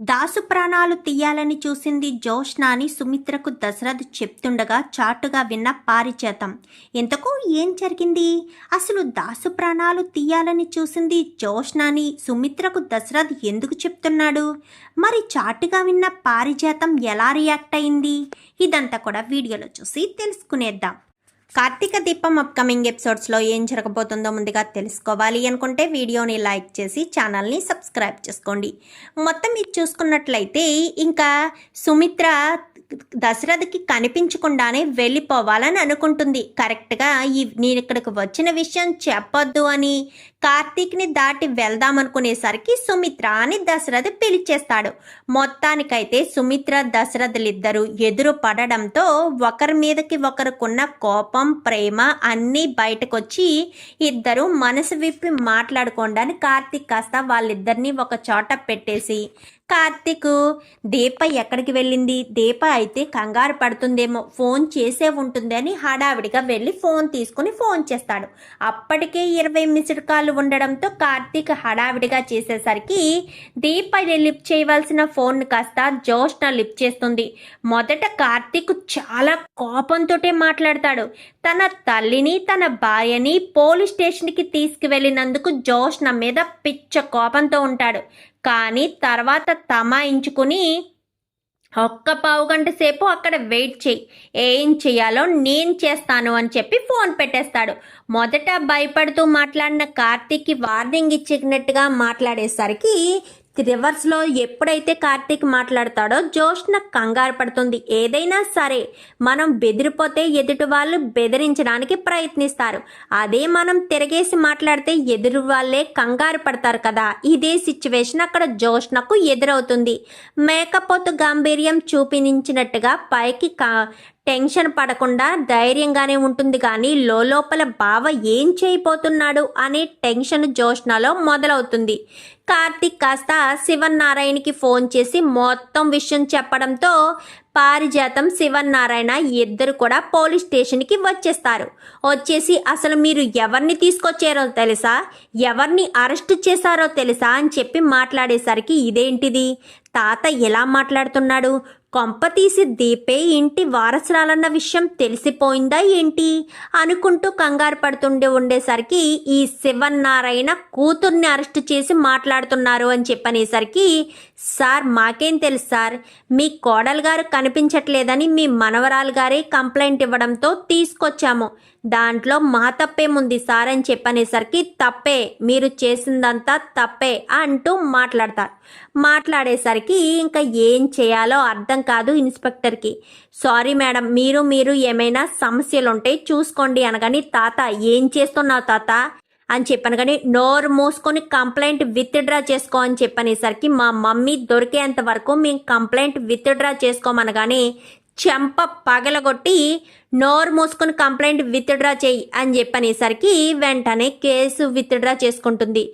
దాసు ప్రాణాలు తీయాలని చూసింది జోష్నాని సుమిత్రకు దశరథ్ చెప్తుండగా చాటుగా విన్న పారిచేతం. ఇంతకు ఏం జరిగింది? అసలు దాసు ప్రాణాలు తీయాలని చూసింది జోష్నాని సుమిత్రకు దశరథ్ ఎందుకు చెప్తున్నాడు? మరి చాటుగా విన్న పారిజాతం ఎలా రియాక్ట్ అయింది? ఇదంతా కూడా వీడియోలో చూసి తెలుసుకునేద్దాం. కార్తీక దీపం అప్కమింగ్ ఎపిసోడ్స్లో ఏం జరగబోతుందో ముందుగా తెలుసుకోవాలి అనుకుంటే వీడియోని లైక్ చేసి ఛానల్ని సబ్స్క్రైబ్ చేసుకోండి. మొత్తం ఇది చూసుకున్నట్లయితే ఇంకా సుమిత్ర దశరథకి కనిపించకుండానే వెళ్ళిపోవాలని అనుకుంటుంది. కరెక్ట్గా ఈ నేను ఇక్కడికి వచ్చిన విషయం చెప్పొద్దు అని కార్తీక్ని దాటి వెళ్దాం అనుకునేసరికి సుమిత్ర అని దశరథ్ పిలిచేస్తాడు మొత్తానికైతే సుమిత్ర దశరథులిద్దరూ ఎదురు పడడంతో ఒకరి మీదకి ఒకరికున్న కోపం ప్రేమ అన్నీ బయటకొచ్చి ఇద్దరు మనసు విప్పి మాట్లాడుకోండి కార్తీక్ కాస్త వాళ్ళిద్దరిని ఒక చోట పెట్టేసి కార్తీక్ దీప ఎక్కడికి వెళ్ళింది? దీప అయితే కంగారు పడుతుందేమో ఫోన్ చేసే ఉంటుంది అని హడావిడిగా వెళ్ళి ఫోన్ తీసుకుని ఫోన్ చేస్తాడు. అప్పటికే ఇరవై మిస్డ్ కాల్ ఉండడంతో కార్తీక్ హడావిడిగా చేసేసరికి దీపది లిఫ్ట్ చేయవలసిన ఫోన్ కాస్త జోష్న లిఫ్ట్ చేస్తుంది. మొదట కార్తీక్ చాలా కోపంతో మాట్లాడతాడు. తన తల్లిని తన భార్యని పోలీస్ స్టేషన్కి తీసుకువెళ్ళినందుకు జోష్న మీద పిచ్చ కోపంతో ఉంటాడు. కానీ తర్వాత తమాయించుకుని ఒక్క పావు గంట సేపు అక్కడ వెయిట్ చేయి. ఏం చేయాలో నేను చేస్తాను అని చెప్పి ఫోన్ పెట్టేస్తాడు. మొదట భయపడుతూ మాట్లాడిన కార్తీక్కి వార్నింగ్ ఇచ్చినట్టుగా మాట్లాడేసరికి రివర్స్లో ఎప్పుడైతే కార్తీక్ మాట్లాడతాడో జోష్న కంగారు పడుతుంది. ఏదైనా సరే మనం బెదిరిపోతే ఎదుటి వాళ్ళు బెదిరించడానికి ప్రయత్నిస్తారు. అదే మనం తిరగేసి మాట్లాడితే ఎదురు వాళ్ళే కంగారు పడతారు కదా. ఇదే సిచ్యువేషన్ అక్కడ జోష్నకు ఎదురవుతుంది. మేకపోతు గాంభీర్యం చూపించినట్టుగా పైకి టెన్షన్ పడకుండా ధైర్యంగానే ఉంటుంది. కానీ లోపల బావ ఏం చేయబోతున్నాడు అనే టెన్షన్ జోష్నలో మొదలవుతుంది. కార్తిక్ కాస్త శివన్నారాయణకి ఫోన్ చేసి మొత్తం విషయం చెప్పడంతో పారిజాతం శివన్నారాయణ ఇద్దరు కూడా పోలీస్ స్టేషన్కి వచ్చేస్తారు. వచ్చేసి అసలు మీరు ఎవరిని తీసుకొచ్చారో తెలుసా? ఎవరిని అరెస్ట్ చేశారో తెలుసా? అని చెప్పి మాట్లాడేసరికి ఇదేంటిది? తాత ఎలా మాట్లాడుతున్నాడు? కొంప తీసి దీపే ఇంటి వారసురాలన్న విషయం తెలిసిపోయిందా ఏంటి? అనుకుంటూ కంగారు పడుతుండే ఉండేసరికి ఈ శివన్నారాయణ కూతుర్ని అరెస్ట్ చేసి మాట్లాడుతున్నారు అని చెప్పనేసరికి సార్ మాకేం తెలుసు సార్ మీ కోడలు గారు కనిపించట్లేదని మీ మనవరాలు గారే కంప్లైంట్ ఇవ్వడంతో తీసుకొచ్చాము. దాంట్లో మా తప్పేముంది సార్ అని చెప్పనేసరికి తప్పే మీరు చేసిందంతా తప్పే అంటూ మాట్లాడతారు. మాట్లాడేసరికి ఇంకా ఏం చేయాలో అర్థం కాదు ఇన్స్పెక్టర్కి. సారీ మేడం మీరు మీరు ఏమైనా సమస్యలుంటే చూసుకోండి అనగాని తాత ఏం చేస్తున్నావు తాత? అని చెప్పాను. కానీ నోరు మూసుకొని కంప్లైంట్ విత్డ్రా చేసుకో అని చెప్పనేసరికి మా మమ్మీ దొరికేంత వరకు మేము కంప్లైంట్ విత్డ్రా చేసుకోమనగానే చెంప పగలగొట్టి నోరు మూసుకొని కంప్లైంట్ విత్డ్రా చేయి అని చెప్పనేసరికి వెంటనే కేసు విత్డ్రా చేసుకుంటుంది.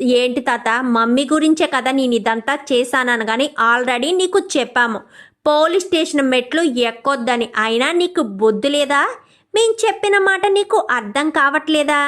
ఏంటి తాత మమ్మీ గురించే కదా నేను ఇదంతా చేశానని కానీ ఆల్రెడీ నీకు చెప్పాము. పోలీస్ స్టేషన్ మెట్లు ఎక్కొద్దని. అయినా నీకు బుద్ధి లేదా? మేము చెప్పిన మాట నీకు అర్థం కావట్లేదా?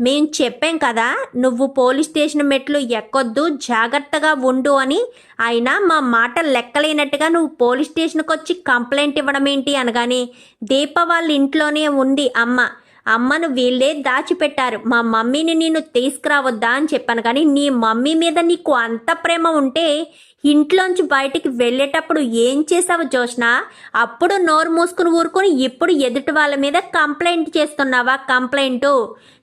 మేం చెప్పాం కదా నువ్వు పోలీస్ స్టేషన్ మెట్లు ఎక్కొద్దు జాగ్రత్తగా ఉండు అని. అయినా మా మాట లెక్కలేనట్టుగా నువ్వు పోలీస్ స్టేషన్కి వచ్చి కంప్లైంట్ ఇవ్వడం ఏంటి అనగానే దీప వాళ్ళ ఇంట్లోనే ఉంది అమ్మ. అమ్మను వీళ్ళే దాచిపెట్టారు. మా మమ్మీని నేను తీసుకురావద్దా అని చెప్పాను. కానీ నీ మమ్మీ మీద నీకు అంత ప్రేమ ఉంటే ఇంట్లోంచి బయటికి వెళ్ళేటప్పుడు ఏం చేసావు జోష్ణ అప్పుడు నోరు మూసుకుని ఊరుకొని ఇప్పుడు ఎదుటి వాళ్ళ మీద కంప్లైంట్ చేస్తున్నావా? కంప్లైంట్?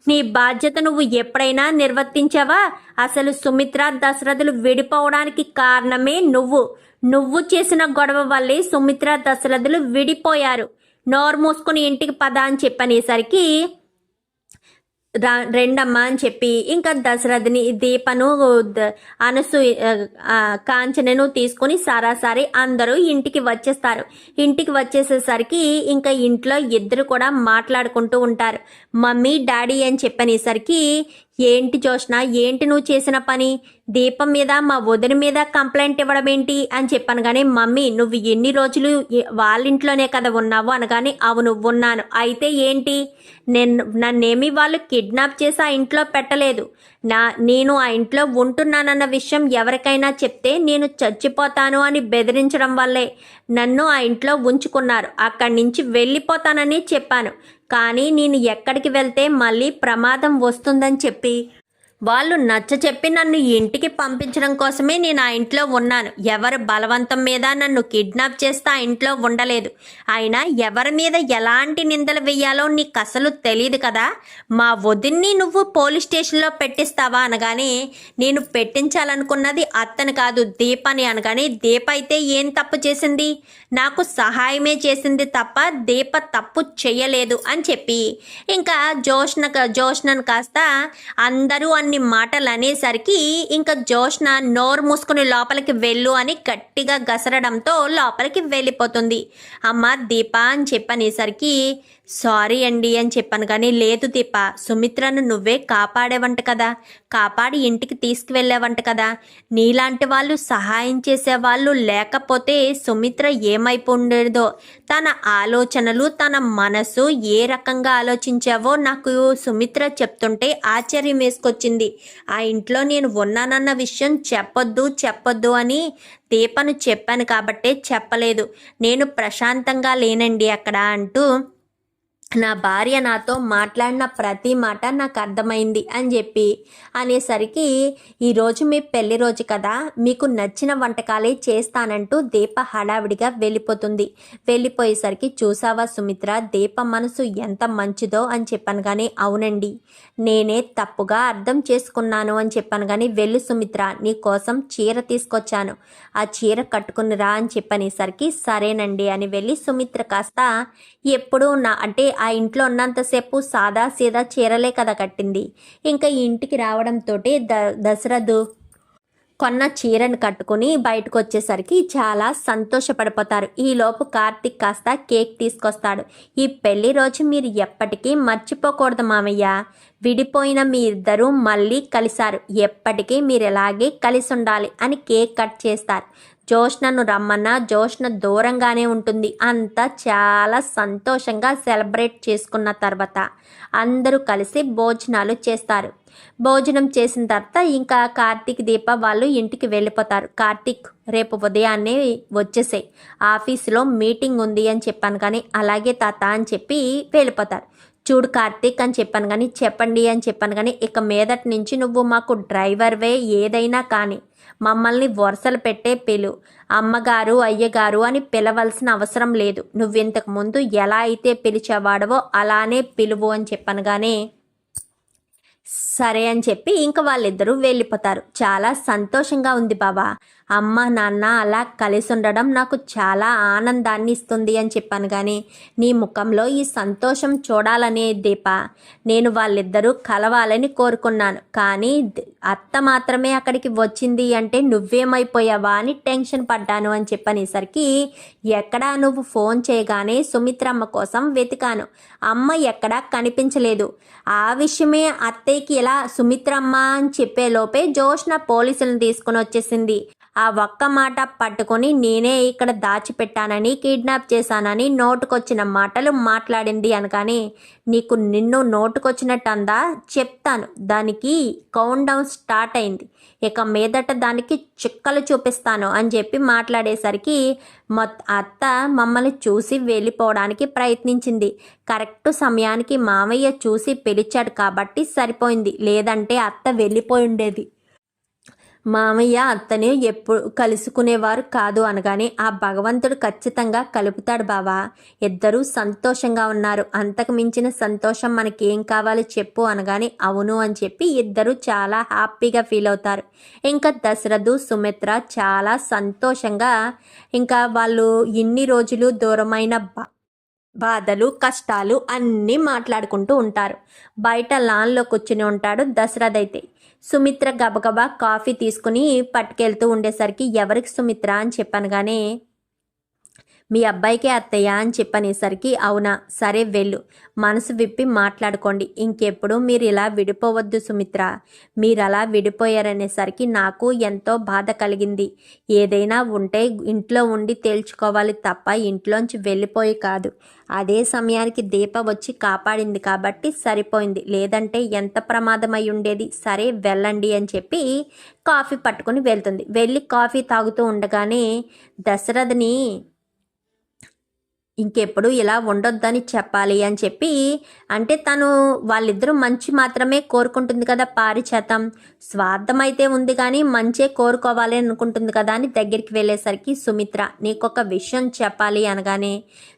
నీ బాధ్యత నువ్వు ఎప్పుడైనా నిర్వర్తించావా? అసలు సుమిత్ర దశరథులు విడిపోవడానికి కారణమే నువ్వు. నువ్వు చేసిన గొడవ వల్లే సుమిత్ర దశరథులు విడిపోయారు. నోరు మూసుకుని ఇంటికి పద అని చెప్పనేసరికి రా రెండమ్మ అని చెప్పి ఇంకా దశరథని దీపను అనసు కాంచనను తీసుకుని సరాసరి అందరూ ఇంటికి వచ్చేస్తారు. ఇంటికి వచ్చేసేసరికి ఇంకా ఇంట్లో ఇద్దరు కూడా మాట్లాడుకుంటూ ఉంటారు. మమ్మీ డాడీ అని చెప్పనేసరికి ఏంటి జోష్న ఏంటి నువ్వు చేసిన పని? దీపం మీద మా వదిన మీద కంప్లైంట్ ఇవ్వడం ఏంటి? అని చెప్పాను కానీ మమ్మీ నువ్వు ఎన్ని రోజులు వాళ్ళింట్లోనే వాళ్ళ ఇంట్లోనే కదా ఉన్నావు అనగానే అవును ఉన్నాను. అయితే ఏంటి? నేను నన్నేమి వాళ్ళు కిడ్నాప్ చేసి ఆ ఇంట్లో పెట్టలేదు. నా నేను ఆ ఇంట్లో ఉంటున్నానన్న విషయం ఎవరికైనా చెప్తే నేను చచ్చిపోతాను అని బెదిరించడం వల్లే నన్ను ఆ ఇంట్లో ఉంచుకున్నారు. అక్కడి నుంచి వెళ్ళిపోతానని చెప్పాను. కానీ నేను ఎక్కడికి వెళ్తే మళ్ళీ ప్రమాదం వస్తుందని చెప్పి వాళ్ళు నచ్చ చెప్పి నన్ను ఇంటికి పంపించడం కోసమే నేను ఆ ఇంట్లో ఉన్నాను. ఎవరు బలవంతం మీద నన్ను కిడ్నాప్ చేస్తే ఆ ఇంట్లో ఉండలేదు. అయినా ఎవరి మీద ఎలాంటి నిందలు వెయ్యాలో నీకు అసలు తెలియదు కదా? మా వదిన్ని నువ్వు పోలీస్ స్టేషన్లో పెట్టిస్తావా అనగానే నేను పెట్టించాలనుకున్నది అత్తని కాదు దీపని అనగానే దీప అయితే ఏం తప్పు చేసింది? నాకు సహాయమే చేసింది తప్ప దీప తప్పు చేయలేదు అని చెప్పి. ఇంకా జోష్న జోష్నను కాస్త అందరూ అన్ని మాటలు అనేసరికి ఇంకా జోష్న నోరు మూసుకుని లోపలికి వెళ్ళు అని గట్టిగా గసరడంతో లోపలికి వెళ్ళిపోతుంది. అమ్మ దీప అని చెప్పనేసరికి సారీ అండి అని చెప్పాను కానీ లేదు దీప. సుమిత్రను నువ్వే కాపాడేవంట కదా. కాపాడి ఇంటికి తీసుకువెళ్ళేవంట కదా. నీలాంటి వాళ్ళు సహాయం చేసే వాళ్ళు లేకపోతే సుమిత్ర ఏమైపోండేదో. తన ఆలోచనలు తన మనసు ఏ రకంగా ఆలోచించావో నాకు సుమిత్ర చెప్తుంటే ఆశ్చర్యం వేసుకొచ్చింది. ఆ ఇంట్లో నేను ఉన్నానన్న విషయం చెప్పొద్దు చెప్పొద్దు అని దీపను చెప్పాను కాబట్టే చెప్పలేదు. నేను ప్రశాంతంగా లేనండి అక్కడ అంటూ నా భార్య నాతో మాట్లాడిన ప్రతి మాట నాకు అర్థమైంది అని చెప్పి అనేసరికి ఈరోజు మీ పెళ్ళి రోజు కదా మీకు నచ్చిన వంటకాలే చేస్తానంటూ దీప హడావిడిగా వెళ్ళిపోతుంది. వెళ్ళిపోయేసరికి చూసావా సుమిత్ర దీప మనసు ఎంత మంచిదో అని చెప్పాను కానీ అవునండి నేనే తప్పుగా అర్థం చేసుకున్నాను అని చెప్పాను కానీ వెళ్ళు సుమిత్ర నీ కోసం చీర తీసుకొచ్చాను. ఆ చీర కట్టుకుని రా అని చెప్పనేసరికి సరేనండి అని వెళ్ళి సుమిత్ర కాస్త ఎప్పుడూ నా అంటే ఆ ఇంట్లో ఉన్నంతసేపు సాదా సీదా చీరలే కదా కట్టింది. ఇంకా ఇంటికి రావడంతో ద దశరథు కొన్న చీరను కట్టుకుని బయటకు వచ్చేసరికి చాలా సంతోషపడిపోతారు. ఈలోపు కార్తిక్ కాస్త కేక్ తీసుకొస్తాడు. ఈ పెళ్ళి రోజు మీరు ఎప్పటికీ మర్చిపోకూడదు మామయ్య. విడిపోయిన మీ ఇద్దరూ మళ్ళీ కలిశారు ఎప్పటికీ మీరు ఇలాగే కలిసి ఉండాలి అని కేక్ కట్ చేస్తారు. జోష్నను రమ్మన్నా జోష్న దూరంగానే ఉంటుంది. అంతా చాలా సంతోషంగా సెలబ్రేట్ చేసుకున్న తర్వాత అందరూ కలిసి భోజనాలు చేస్తారు. భోజనం చేసిన తర్వాత ఇంకా కార్తీక్ దీప వాళ్ళు ఇంటికి వెళ్ళిపోతారు. కార్తీక్ రేపు ఉదయాన్నే వచ్చేసాయి ఆఫీసులో మీటింగ్ ఉంది అని చెప్పాను కానీ అలాగే తాత అని చెప్పి వెళ్ళిపోతారు. చూడు కార్తీక్ అని చెప్పాను కానీ చెప్పండి అని చెప్పాను కానీ ఇక మీదటి నుంచి నువ్వు మాకు డ్రైవర్వే ఏదైనా కానీ మమ్మల్ని వరుసలు పెట్టే పిలు. అమ్మగారు అయ్యగారు అని పిలవలసిన అవసరం లేదు. నువ్వు ఇంతకు ముందు ఎలా అయితే పిలిచేవాడవో అలానే పిలువు అని చెప్పనగానే సరే అని చెప్పి ఇంక వాళ్ళిద్దరూ వెళ్ళిపోతారు. చాలా సంతోషంగా ఉంది బాబా అమ్మ నాన్న అలా కలిసి ఉండడం నాకు చాలా ఆనందాన్ని ఇస్తుంది అని చెప్పాను కానీ నీ ముఖంలో ఈ సంతోషం చూడాలనే దీప. నేను వాళ్ళిద్దరూ కలవాలని కోరుకున్నాను. కానీ అత్త మాత్రమే అక్కడికి వచ్చింది అంటే నువ్వేమైపోయావా అని టెన్షన్ పడ్డాను అని చెప్పనేసరికి ఎక్కడా నువ్వు ఫోన్ చేయగానే సుమిత్రమ్మ కోసం వెతికాను. అమ్మ ఎక్కడా కనిపించలేదు. ఆ విషయమే అత్తయ్యకి ఇలా సుమిత్రమ్మ అని చెప్పేలోపే జోష్న పోలీసులను తీసుకుని వచ్చేసింది ఆ ఒక్క మాట పట్టుకొని నేనే ఇక్కడ దాచిపెట్టానని కిడ్నాప్ చేశానని నోటుకొచ్చిన మాటలు మాట్లాడింది అనగానే నీకు నిన్ను నోటుకొచ్చినట్టు అందా చెప్తాను. దానికి కౌంట్ డౌన్ స్టార్ట్ అయింది. ఇక మీదట దానికి చుక్కలు చూపిస్తాను అని చెప్పి మాట్లాడేసరికి మొత్త అత్త మమ్మల్ని చూసి వెళ్ళిపోవడానికి ప్రయత్నించింది. కరెక్ట్ సమయానికి మామయ్య చూసి పిలిచాడు కాబట్టి సరిపోయింది. లేదంటే అత్త వెళ్ళిపోయి ఉండేది. మామయ్య అత్తని ఎప్పుడు కలుసుకునేవారు కాదు అనగానే ఆ భగవంతుడు ఖచ్చితంగా కలుపుతాడు బావా. ఇద్దరూ సంతోషంగా ఉన్నారు. అంతకు మించిన సంతోషం మనకి ఏం కావాలో చెప్పు అనగానే అవును అని చెప్పి ఇద్దరు చాలా హ్యాపీగా ఫీల్ అవుతారు. ఇంకా దశరథు సుమిత్ర చాలా సంతోషంగా ఇంకా వాళ్ళు ఇన్ని రోజులు దూరమైన బా బాధలు కష్టాలు అన్నీ మాట్లాడుకుంటూ ఉంటారు. బయట లాన్లో కూర్చుని ఉంటాడు దశరథ్ అయితే సుమిత్ర గబగబా కాఫీ తీసుకుని పట్టుకెళ్తూ ఉండేసరికి ఎవరికి సుమిత్ర? అని చెప్పనగానే మీ అబ్బాయికే అత్తయ్య అని చెప్పనేసరికి అవునా? సరే వెళ్ళు. మనసు విప్పి మాట్లాడుకోండి. ఇంకెప్పుడు మీరు ఇలా విడిపోవద్దు సుమిత్ర. మీరు అలా విడిపోయారనేసరికి నాకు ఎంతో బాధ కలిగింది. ఏదైనా ఉంటే ఇంట్లో ఉండి తేల్చుకోవాలి తప్ప ఇంట్లోంచి వెళ్ళిపోయి కాదు. అదే సమయానికి దీప వచ్చి కాపాడింది కాబట్టి సరిపోయింది. లేదంటే ఎంత ప్రమాదమై ఉండేది? సరే వెళ్ళండి అని చెప్పి కాఫీ పట్టుకుని వెళ్తుంది. వెళ్ళి కాఫీ తాగుతూ ఉండగానే దశరథని ఇంకెప్పుడు ఇలా ఉండొద్దని చెప్పాలి అని చెప్పి అంటే తను వాళ్ళిద్దరూ మంచి మాత్రమే కోరుకుంటుంది కదా పారిచేతం స్వార్థం అయితే ఉంది కానీ మంచే కోరుకోవాలి అనుకుంటుంది కదా అని దగ్గరికి వెళ్ళేసరికి సుమిత్ర నీకొక విషయం చెప్పాలి అనగానే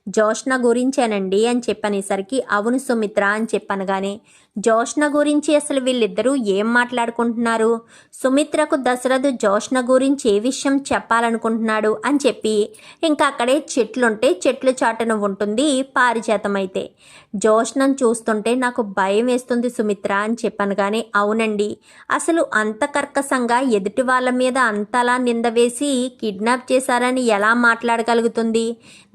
జోష్న గురించేనండి అని చెప్పనేసరికి అవును సుమిత్ర అని చెప్పనగానే జోష్ణ గురించి అసలు వీళ్ళిద్దరూ ఏం మాట్లాడుకుంటున్నారు? సుమిత్రకు దశరథు జోష్ణ గురించి ఏ విషయం చెప్పాలనుకుంటున్నాడు అని చెప్పి ఇంకా అక్కడే చెట్లుంటే చెట్లు చాటన ఉంటుంది పారిజాతం అయితే జోష్నను చూస్తుంటే నాకు భయం వేస్తుంది సుమిత్ర అని చెప్పాను కానీ అవునండి. అసలు అంత కర్కశంగా ఎదుటి వాళ్ళ మీద అంతలా నింద వేసి కిడ్నాప్ చేశారని ఎలా మాట్లాడగలుగుతుంది?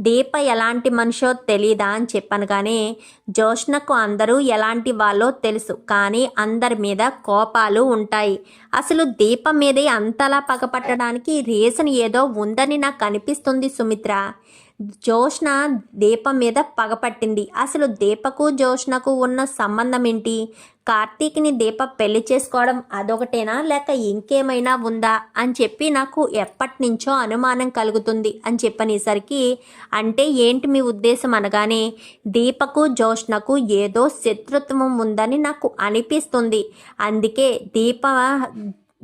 దీప ఎలాంటి మనిషో తెలీదా? అని చెప్పాను కానీ జోష్ణకు అందరూ ఎలాంటి వాళ్ళో తెలుసు. కానీ అందరి మీద కోపాలు ఉంటాయి. అసలు దీపం మీదే అంతలా పగపట్టడానికి రీజన్ ఏదో ఉందని నాకు అనిపిస్తుంది సుమిత్ర. జోష్న దీపం మీద పగపట్టింది. అసలు దీపకు జోష్నకు ఉన్న సంబంధం ఏంటి కార్తీక్ని దీప పెళ్ళి చేసుకోవడం అదొకటేనా? లేక ఇంకేమైనా ఉందా? అని చెప్పి నాకు ఎప్పటి నుంచో అనుమానం కలుగుతుంది అని చెప్పనేసరికి అంటే ఏంటి మీ ఉద్దేశం అనగానే దీపకు జోష్నకు ఏదో శత్రుత్వం ఉందని నాకు అనిపిస్తుంది. అందుకే దీప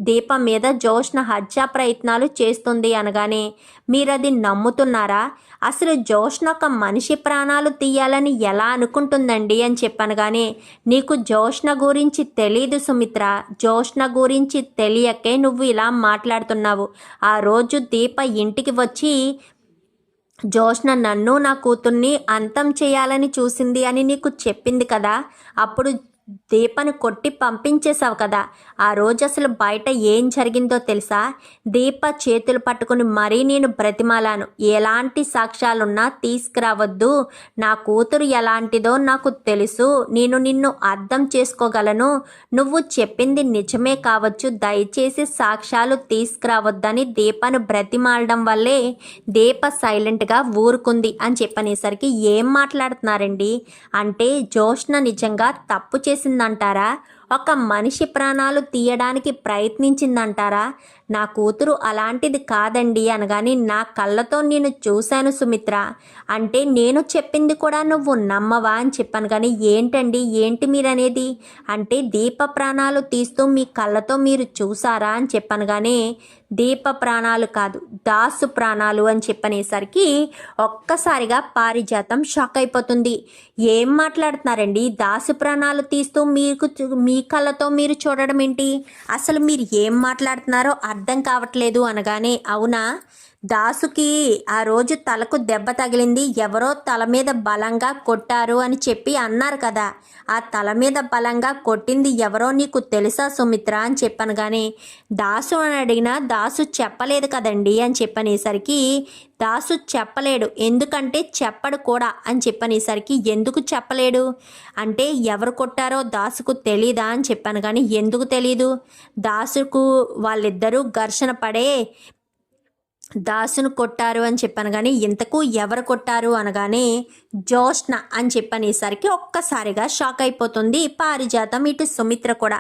దీపం మీద జోష్న హత్యా ప్రయత్నాలు చేస్తుంది అనగానే మీరది నమ్ముతున్నారా? అసలు జోష్న ఒక మనిషి ప్రాణాలు తీయాలని ఎలా అనుకుంటుందండి అని చెప్పనగానే నీకు జోష్న గురించి తెలీదు సుమిత్ర. జోష్న గురించి తెలియకే నువ్వు ఇలా మాట్లాడుతున్నావు. ఆ రోజు దీప ఇంటికి వచ్చి జోష్న నన్ను నా కూతుర్ని అంతం చేయాలని చూసింది అని నీకు చెప్పింది కదా? అప్పుడు దీపను కొట్టి పంపించేశావు కదా. ఆ రోజు అసలు బయట ఏం జరిగిందో తెలుసా? దీప చేతులు పట్టుకుని మరీ నేను బ్రతిమాలాను. ఎలాంటి సాక్ష్యాలున్నా తీసుకురావద్దు. నా కూతురు ఎలాంటిదో నాకు తెలుసు. నేను నిన్ను అర్థం చేసుకోగలను. నువ్వు చెప్పింది నిజమే కావచ్చు. దయచేసి సాక్ష్యాలు తీసుకురావద్దని దీపను బ్రతిమాలడం వల్లే దీప సైలెంట్గా ఊరుకుంది అని చెప్పనేసరికి ఏం మాట్లాడుతున్నారండి? అంటే జోష్న నిజంగా తప్పు చేసి చేసిందంటారా? ఒక మనిషి ప్రాణాలు తీయడానికి ప్రయత్నించిందంటారా? నా కూతురు అలాంటిది కాదండి అనగాని నా కళ్ళతో నేను చూశాను సుమిత్ర. అంటే నేను చెప్పింది కూడా నువ్వు నమ్మవా అని చెప్పాను కానీ ఏంటండి? ఏంటి మీరనేది? అంటే దీప ప్రాణాలు తీస్తూ మీ కళ్ళతో మీరు చూసారా అని చెప్పాను కానీ దీప ప్రాణాలు కాదు దాసు ప్రాణాలు అని చెప్పనేసరికి ఒక్కసారిగా పారిజాతం షాక్ అయిపోతుంది. ఏం మాట్లాడుతున్నారండి? దాసు ప్రాణాలు తీస్తూ మీకు మీ కళ్ళతో మీరు చూడడం ఏంటి అసలు మీరు ఏం మాట్లాడుతున్నారో అర్థం కావట్లేదు అనగానే అవునా? దాసుకి ఆ రోజు తలకు దెబ్బ తగిలింది. ఎవరో తల మీద బలంగా కొట్టారు అని చెప్పి అన్నారు కదా. ఆ తల మీద బలంగా కొట్టింది ఎవరో నీకు తెలుసా సుమిత్ర అని చెప్పాను కానీ దాసు అని అడిగినా దాసు చెప్పలేదు కదండి అని చెప్పనేసరికి దాసు చెప్పలేడు. ఎందుకంటే చెప్పడు కూడా అని చెప్పనేసరికి ఎందుకు చెప్పలేడు? అంటే ఎవరు కొట్టారో దాసుకు తెలీదా అని చెప్పాను కానీ ఎందుకు తెలీదు? దాసుకు వాళ్ళిద్దరూ ఘర్షణ పడే దాసును కొట్టారు అని చెప్పాను కానీ ఇంతకు ఎవరు కొట్టారు అనగానే జోష్న అని చెప్పనేసరికి ఒక్కసారిగా షాక్ అయిపోతుంది. పారిజాతం ఇటు సుమిత్ర కూడా.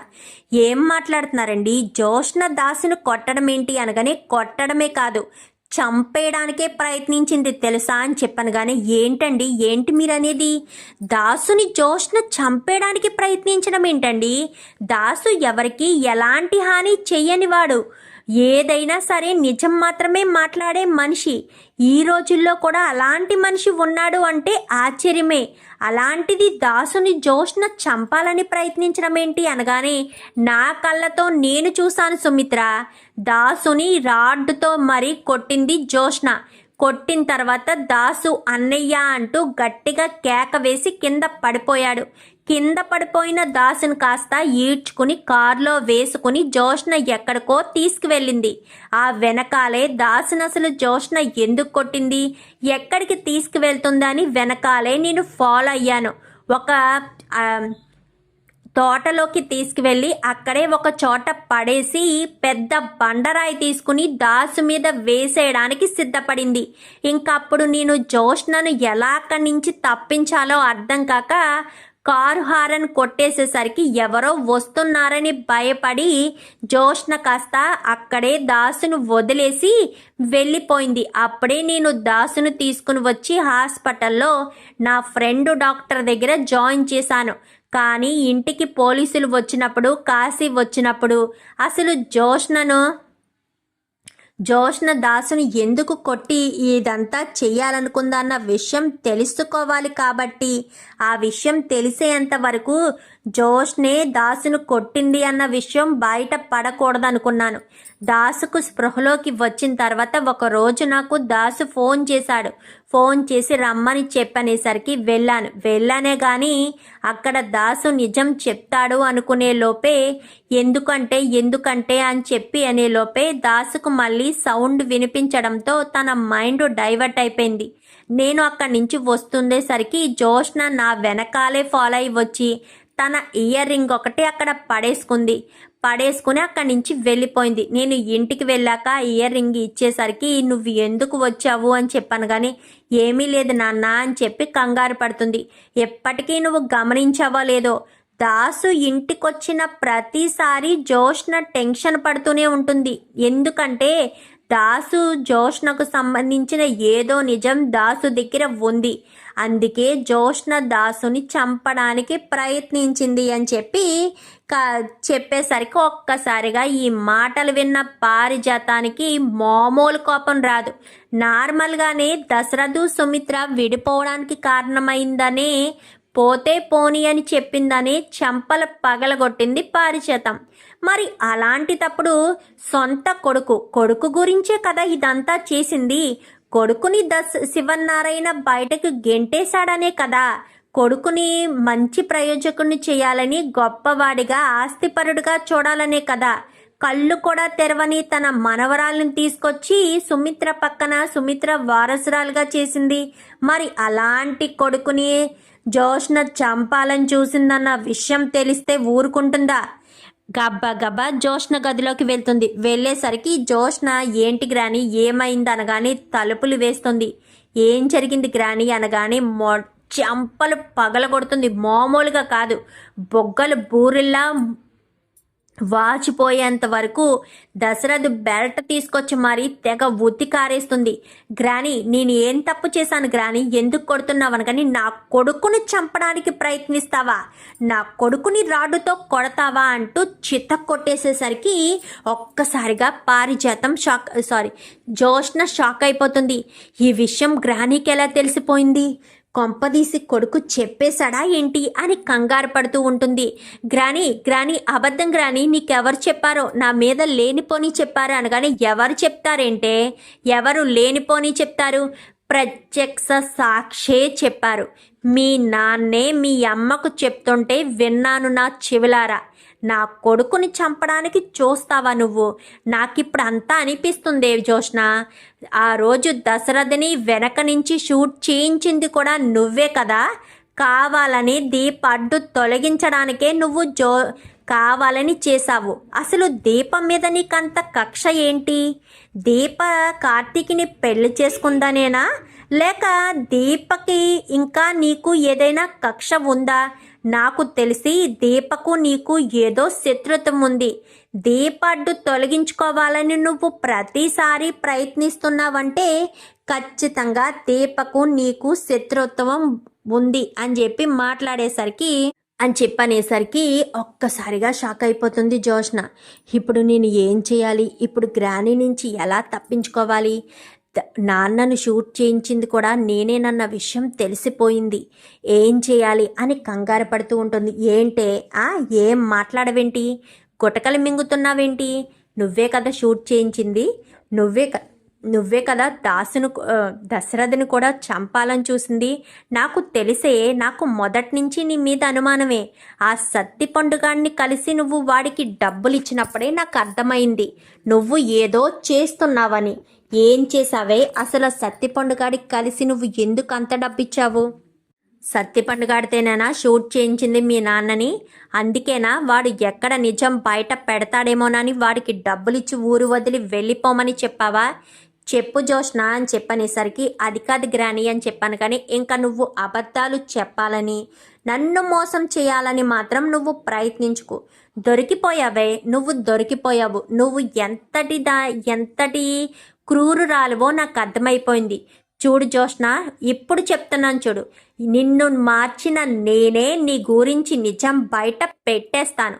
ఏం మాట్లాడుతున్నారండి? జోష్న దాసును కొట్టడం ఏంటి అనగానే కొట్టడమే కాదు చంపేయడానికే ప్రయత్నించింది తెలుసా అని చెప్పాను కానీ ఏంటండి? ఏంటి మీరు అనేది దాసుని జోష్ను చంపేయడానికి ప్రయత్నించడం ఏంటండి? దాసు ఎవరికి ఎలాంటి హాని చెయ్యనివాడు ఏదైనా సరే నిజం మాత్రమే మాట్లాడే మనిషి. ఈ రోజుల్లో కూడా అలాంటి మనిషి ఉన్నాడు అంటే ఆశ్చర్యమే. అలాంటిది దాసుని జోష్న చంపాలని ప్రయత్నించడం ఏంటి అనగానే నా కళ్ళతో నేను చూశాను సుమిత్ర. దాసుని రాడ్డుతో మరి కొట్టింది జోష్న. కొట్టిన తర్వాత దాసు అన్నయ్య అంటూ గట్టిగా కేక వేసి కింద పడిపోయాడు. కింద పడిపోయిన దాసును కాస్త ఈడ్చుకుని కారులో వేసుకుని జోష్న ఎక్కడికో తీసుకువెళ్ళింది. ఆ వెనకాలే దాసును అసలు జోష్న ఎందుకు కొట్టింది? ఎక్కడికి తీసుకువెళ్తుందని వెనకాలే నేను ఫాలో అయ్యాను. ఒక తోటలోకి తీసుకువెళ్ళి అక్కడే ఒక చోట పడేసి పెద్ద బండరాయి తీసుకుని దాసు మీద వేసేయడానికి సిద్ధపడింది. ఇంకప్పుడు నేను జోష్నను ఎలా అక్కడి నుంచి తప్పించాలో అర్థం కాక కారు హారన్ కొట్టేసేసరికి ఎవరో వస్తున్నారని భయపడి జోష్న కాస్త అక్కడే దాసును వదిలేసి వెళ్ళిపోయింది. అప్పుడే నేను దాసును తీసుకుని వచ్చి హాస్పిటల్లో నా ఫ్రెండ్ డాక్టర్ దగ్గర జాయిన్ చేశాను. కానీ ఇంటికి పోలీసులు వచ్చినప్పుడు కాశీ వచ్చినప్పుడు అసలు జోష్నను జోష్న దాసుని ఎందుకు కొట్టి ఇదంతా చేయాలనుకుందన్న విషయం తెలుసుకోవాలి కాబట్టి ఆ విషయం తెలిసేంత వరకు జోష్నే దాసును కొట్టింది అన్న విషయం బయట పడకూడదనుకున్నాను. దాసుకు స్పృహలోకి వచ్చిన తర్వాత ఒక రోజు నాకు దాసు ఫోన్ చేశాడు. ఫోన్ చేసి రమ్మని చెప్పనేసరికి వెళ్ళాను. వెళ్ళానే కానీ అక్కడ దాసు నిజం చెప్తాడు అనుకునే లోపే ఎందుకంటే ఎందుకంటే అని చెప్పి అనే లోపే దాసుకు మళ్ళీ సౌండ్ వినిపించడంతో తన మైండ్ డైవర్ట్ అయిపోయింది. నేను అక్కడి నుంచి వస్తుండేసరికి జోష్న నా వెనకాలే ఫాలో అయి వచ్చి తన ఇయర్ రింగ్ ఒకటి అక్కడ పడేసుకుంది. పడేసుకుని అక్కడి నుంచి వెళ్ళిపోయింది. నేను ఇంటికి వెళ్ళాక ఇయర్ రింగ్ ఇచ్చేసరికి నువ్వు ఎందుకు వచ్చావు అని చెప్పాను కానీ ఏమీ లేదు నాన్న అని చెప్పి కంగారు పడుతుంది. ఎప్పటికీ నువ్వు గమనించావో లేదో దాసు ఇంటికొచ్చిన ప్రతిసారి జోష్న టెన్షన్ పడుతూనే ఉంటుంది. ఎందుకంటే దాసు జోష్నకు సంబంధించిన ఏదో నిజం దాసు దగ్గర ఉంది. అందుకే జోష్ణ దాసుని చంపడానికి ప్రయత్నించింది అని చెప్పి క- చెప్పేసరికి ఒక్కసారిగా ఈ మాటలు విన్న పారిజాతానికి మామూలు కోపం రాదు. నార్మల్గానే దశరథు సుమిత్ర విడిపోవడానికి కారణమైందనే పోతే పోని అని చెప్పిందని చెంపల పగలగొట్టింది పారిచేతం మరి అలాంటి తప్పుడు సొంత కొడుకు కొడుకు గురించే కదా ఇదంతా చేసింది. కొడుకుని దస్ శివనారాయణ బయటకు గెంటేశాడనే కదా. కొడుకుని మంచి ప్రయోజకుని చేయాలని గొప్పవాడిగా ఆస్తిపరుడుగా చూడాలనే కదా. కళ్ళు కూడా తెరవని తన మనవరాలను తీసుకొచ్చి సుమిత్ర పక్కన సుమిత్ర వారసురాలుగా చేసింది. మరి అలాంటి కొడుకుని జోష్న చంపాలని చూసిందన్న విషయం తెలిస్తే ఊరుకుంటుందా? గబ్బా గబ్బా జోష్న గదిలోకి వెళ్తుంది. వెళ్ళేసరికి జోష్న ఏంటి గ్రాని ఏమైంది అనగానే తలుపులు వేస్తుంది. ఏం జరిగింది గ్రాని? అనగానే మొ చెంపలు పగలగొడుతుంది. మామూలుగా కాదు. బొగ్గలు బూరిల్లా వాచిపోయేంత వరకు దశరథ్ బెల్ట్ తీసుకొచ్చి మరీ తెగ ఉత్తి కారేస్తుంది. గ్రాని నేను ఏం తప్పు చేశాను గ్రాని? ఎందుకు కొడుతున్నావు అనగాని నా కొడుకుని చంపడానికి ప్రయత్నిస్తావా? నా కొడుకుని రాడుతో కొడతావా? అంటూ చిత్త కొట్టేసేసరికి ఒక్కసారిగా పారిజాతం షాక్ సారీ జోష్న షాక్ అయిపోతుంది. ఈ విషయం గ్రానీకి ఎలా తెలిసిపోయింది? కొంపదీసి కొడుకు చెప్పేశాడా ఏంటి అని కంగారు పడుతూ ఉంటుంది. గ్రాని గ్రాని అబద్ధం గ్రాని నీకెవరు చెప్పారో? నా మీద లేనిపోని చెప్పారు అనగానే ఎవరు చెప్తారేంటే? ఎవరు లేనిపోని చెప్తారు? ప్రత్యక్ష సాక్షే చెప్పారు. మీ నాన్నే మీ అమ్మకు చెప్తుంటే విన్నాను నా చెవిలారా. నా కొడుకుని చంపడానికి చూస్తావా నువ్వు? నాకిప్పుడు అంతా అనిపిస్తుంది జోష్ణ ఆ రోజు దశరథని వెనక నుంచి షూట్ చేయించింది కూడా నువ్వే కదా? కావాలని దీప అడ్డు తొలగించడానికే నువ్వు జో కావాలని చేశావు. అసలు దీపం మీద నీకంత కక్ష ఏంటి? దీప కార్తీక్ని పెళ్ళి చేసుకుందానేనా? లేక దీపకి ఇంకా నీకు ఏదైనా కక్ష ఉందా? నాకు తెలిసి దీపకు నీకు ఏదో శత్రుత్వం ఉంది దీపడ్డు తొలగించుకోవాలని నువ్వు ప్రతిసారి ప్రయత్నిస్తున్నావంటే ఖచ్చితంగా దీపకు నీకు శత్రుత్వం ఉంది అని చెప్పి మాట్లాడేసరికి అని చెప్పనేసరికి ఒక్కసారిగా షాక్ అయిపోతుంది జోష్న ఇప్పుడు నేను ఏం చేయాలి? ఇప్పుడు గ్రాని నుంచి ఎలా తప్పించుకోవాలి? నాన్నను షూట్ చేయించింది కూడా నేనేనన్న విషయం తెలిసిపోయింది. ఏం చేయాలి అని కంగారు పడుతూ ఉంటుంది. ఏంటే? ఆ ఏం మాట్లాడవేంటి? గుటకలు మింగుతున్నావేంటి? నువ్వే కదా షూట్ చేయించింది. నువ్వే క నువ్వే కదా దాసును దశరథను కూడా చంపాలని చూసింది. నాకు తెలిసే నాకు మొదటి నుంచి నీ మీద అనుమానమే. ఆ సత్తి పండుగాన్ని కలిసి నువ్వు వాడికి డబ్బులు ఇచ్చినప్పుడే నాకు అర్థమైంది. నువ్వు ఏదో చేస్తున్నావని. ఏం చేసావే అసలు సత్తి పండుగాడికి కలిసి నువ్వు ఎందుకు అంత డబ్బిచ్చావు? సత్తి పండుగాడితేనేనా షూట్ చేయించింది మీ నాన్నని? అందుకేనా వాడు ఎక్కడ నిజం బయట పెడతాడేమోనని వాడికి డబ్బులిచ్చి ఊరు వదిలి వెళ్ళిపోమని చెప్పావా? చెప్పు జోష్న అని చెప్పనేసరికి అది కాదు గ్రాని అని చెప్పాను కానీ ఇంకా నువ్వు అబద్ధాలు చెప్పాలని. నన్ను మోసం చేయాలని మాత్రం నువ్వు ప్రయత్నించుకు. దొరికిపోయావే నువ్వు దొరికిపోయావు. నువ్వు ఎంతటి దా ఎంతటి క్రూరురాలువో నాకు అర్థమైపోయింది చూడు జోష్న ఇప్పుడు చెప్తున్నాను చూడు. నిన్ను మార్చిన నేనే నీ గురించి నిజం బయట పెట్టేస్తాను.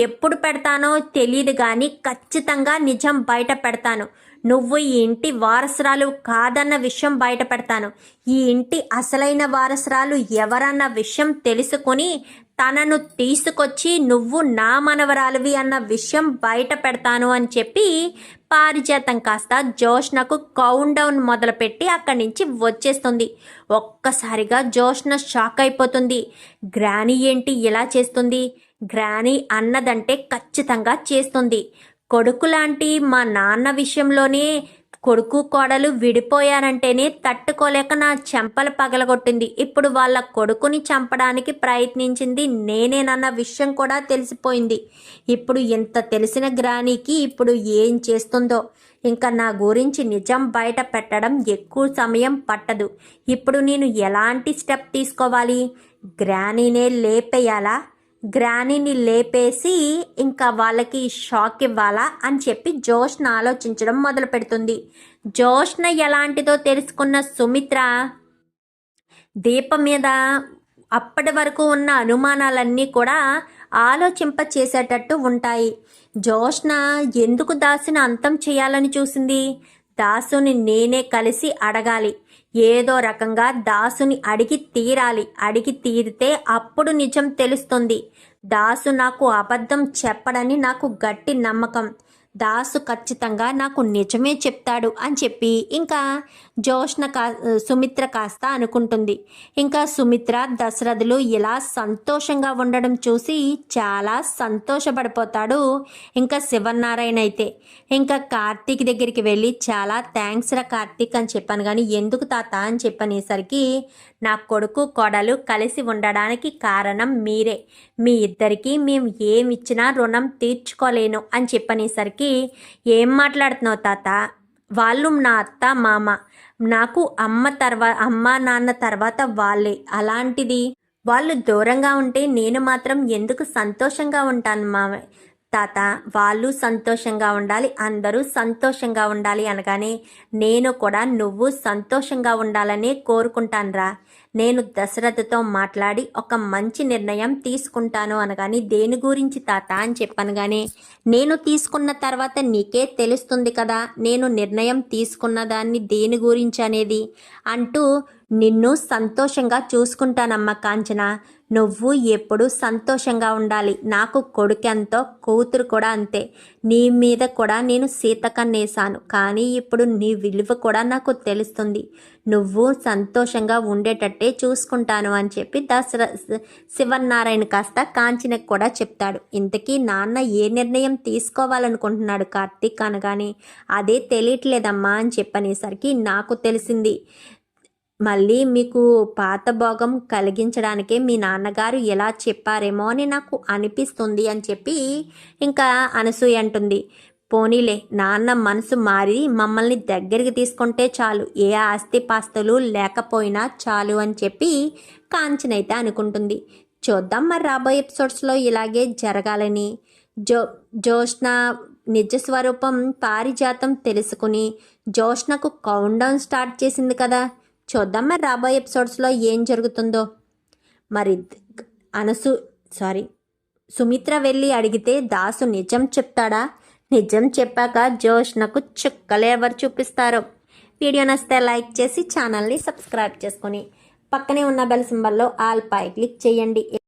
ఎప్పుడు పెడతానో తెలియదు కానీ ఖచ్చితంగా నిజం బయట పెడతాను. నువ్వు ఈ ఇంటి వారసురాలు కాదన్న విషయం బయట పెడతాను. ఈ ఇంటి అసలైన వారసురాలు ఎవరన్న విషయం తెలుసుకొని తనను తీసుకొచ్చి నువ్వు నా మనవరాలివి అన్న విషయం బయట పెడతాను అని చెప్పి పారిజాతం కాస్త జోష్నకు కౌంట్ డౌన్ మొదలుపెట్టి అక్కడి నుంచి వచ్చేస్తుంది. ఒక్కసారిగా జోష్న షాక్ అయిపోతుంది. గ్రాని ఏంటి ఇలా చేస్తుంది? గ్రాని అన్నదంటే ఖచ్చితంగా చేస్తుంది. కొడుకు లాంటి మా నాన్న విషయంలోనే కొడుకు కోడలు విడిపోయారంటేనే తట్టుకోలేక నా చెంపలు పగలగొట్టింది. ఇప్పుడు వాళ్ళ కొడుకుని చంపడానికి ప్రయత్నించింది నేనేనన్న విషయం కూడా తెలిసిపోయింది. ఇప్పుడు ఇంత తెలిసిన గ్రానికి ఇప్పుడు ఏం చేస్తుందో? ఇంకా నా గురించి నిజం బయట పెట్టడం ఎక్కువ సమయం పట్టదు. ఇప్పుడు నేను ఎలాంటి స్టెప్ తీసుకోవాలి? గ్రానీనే లేపేయాలా? గ్రానీని లేపేసి ఇంకా వాళ్ళకి షాక్ ఇవ్వాలా అని చెప్పి జోష్న ఆలోచించడం మొదలు పెడుతుంది జోష్న ఎలాంటిదో తెలుసుకున్న సుమిత్ర దీపం మీద అప్పటి వరకు ఉన్న అనుమానాలన్నీ కూడా ఆలోచింప చేసేటట్టు ఉంటాయి. జోష్న ఎందుకు దాసుని అంతం చేయాలని చూసింది? దాసుని నేనే కలిసి అడగాలి. ఏదో రకంగా దాసుని అడిగి తీరాలి. అడిగి తీరితే అప్పుడు నిజం తెలుస్తుంది. దాసు నాకు అబద్ధం చెప్పడని నాకు గట్టి నమ్మకం. దాసు ఖచ్చితంగా నాకు నిజమే చెప్తాడు అని చెప్పి ఇంకా జోష్న కా సుమిత్ర కాస్త అనుకుంటుంది. ఇంకా సుమిత్ర దశరథులు ఇలా సంతోషంగా ఉండడం చూసి చాలా సంతోషపడిపోతాడు. ఇంకా శివనారాయణ అయితే ఇంకా కార్తీక్ దగ్గరికి వెళ్ళి చాలా థ్యాంక్స్ రా కార్తీక్ అని చెప్పాను. కానీ ఎందుకు తాత అని చెప్పనేసరికి నా కొడుకు కొడలు కలిసి ఉండడానికి కారణం మీరే. మీ ఇద్దరికీ మేము ఏమిచ్చినా రుణం తీర్చుకోలేను అని చెప్పనేసరికి ఏం మాట్లాడుతున్నావు తాత? వాళ్ళు నా అత్త మామ. నాకు అమ్మ తర్వాత అమ్మ నాన్న తర్వాత వాళ్ళే. అలాంటిది వాళ్ళు దూరంగా ఉంటే నేను మాత్రం ఎందుకు సంతోషంగా ఉంటాను మామ? తాత వాళ్ళు సంతోషంగా ఉండాలి అందరూ సంతోషంగా ఉండాలి అనగానే నేను కూడా నువ్వు సంతోషంగా ఉండాలనే కోరుకుంటానురా. నేను దశరథతో మాట్లాడి ఒక మంచి నిర్ణయం తీసుకుంటాను అనగాని దేని గురించి తాత? అని చెప్పాను కానీ నేను తీసుకున్న తర్వాత నీకే తెలుస్తుంది కదా నేను నిర్ణయం తీసుకున్న దాన్ని దేని గురించి అనేది? అంటూ నిన్ను సంతోషంగా చూసుకుంటానమ్మా కాంచన. నువ్వు ఎప్పుడు సంతోషంగా ఉండాలి. నాకు కొడుకెంతో కూతురు కూడా అంతే. నీ మీద కూడా నేను సీతకన్నేశాను. కానీ ఇప్పుడు నీ విలువ కూడా నాకు తెలుస్తుంది. నువ్వు సంతోషంగా ఉండేటట్టే చూసుకుంటాను అని చెప్పి దసరా శివనారాయణ కాస్త కాంచనకు కూడా చెప్తాడు. ఇంతకీ నాన్న ఏ నిర్ణయం తీసుకోవాలనుకుంటున్నాడు కార్తీక్ అనగానే అదే తెలియట్లేదమ్మా అని చెప్పనేసరికి నాకు తెలిసింది. మళ్ళీ మీకు పాత భోగం కలిగించడానికే మీ నాన్నగారు ఎలా చెప్పారేమో అని నాకు అనిపిస్తుంది అని చెప్పి ఇంకా అనసూయ అంటుంది. పోనీలే నాన్న మనసు మారి మమ్మల్ని దగ్గరికి తీసుకుంటే చాలు ఏ ఆస్తి పాస్తులు లేకపోయినా చాలు అని చెప్పి కాంచనైతే అనుకుంటుంది. చూద్దాం మరి రాబోయే ఎపిసోడ్స్లో ఇలాగే జరగాలని. జో జోష్న నిజ స్వరూపం పారిజాతం తెలుసుకుని జోష్నకు కౌంట్ డౌన్ స్టార్ట్ చేసింది కదా. చూద్దాం మరి రాబోయే ఎపిసోడ్స్లో ఏం జరుగుతుందో? మరి అనసు సారీ సుమిత్ర వెళ్ళి అడిగితే దాసు నిజం చెప్తాడా? నిజం చెప్పాక జోష్నకు చుక్కలు ఎవరు చూపిస్తారో. వీడియో నచ్చితే లైక్ చేసి ఛానల్ని సబ్స్క్రైబ్ చేసుకొని పక్కనే ఉన్న బెల్ సింబల్లో ఆల్ పై క్లిక్ చేయండి.